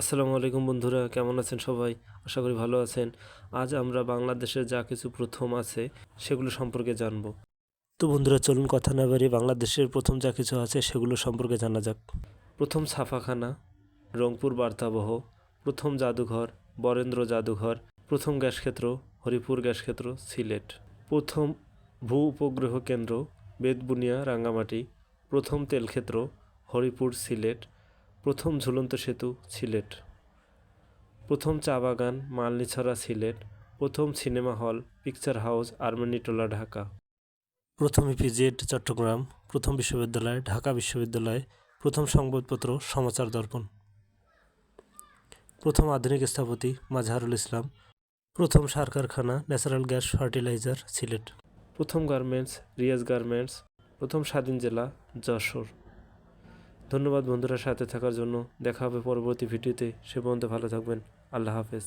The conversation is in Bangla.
আসসালামু আলাইকুম বন্ধুরা, কেমন আছেন সবাই? আশা করি ভালো আছেন। আজ আমরা বাংলাদেশের যা কিছু প্রথম আছে সেগুলো সম্পর্কে জানব। তো বন্ধুরা, চলুন কথা না বাড়িয়ে বাংলাদেশের প্রথম যা কিছু আছে সেগুলো সম্পর্কে জানা যাক। প্রথম ছাপাখানা, রংপুর বার্তাবহ, প্রথম জাদুঘর, বরেন্দ্র জাদুঘর, প্রথম গ্যাস ক্ষেত্র, হরিপুর গ্যাস ক্ষেত্র, সিলেট। প্রথম ভূ উপগ্রহ কেন্দ্র বেদবুনিয়া রাঙ্গামাটি। প্রথম তেলক্ষেত্র হরিপুর, সিলেট। প্রথম ঝুলন্ত সেতু সিলেট। প্রথম চা বাগান মালনিছড়া সিলেট। প্রথম cinema hall picture house আর্মেনিটোলা Dhaka. প্রথম ইপিজেড চট্টগ্রাম। প্রথম বিশ্ববিদ্যালয় ঢাকা বিশ্ববিদ্যালয়। প্রথম সংবাদপত্র সমাচার দর্পণ। প্রথম আধুনিক স্থপতি মাজহারুল ইসলাম। প্রথম সার কারখানা ন্যাচারাল গ্যাস ফার্টিলাইজার সিলেট। প্রথম গার্মেন্টস রিয়াজ গার্মেন্টস। প্রথম স্বাধীন জেলা যশোর। ধন্যবাদ বন্ধুরা সাথে থাকার জন্য। দেখা হবে পরবর্তী ভিডিওতে। সে পর্যন্ত ভালো থাকবেন। আল্লাহ হাফেজ।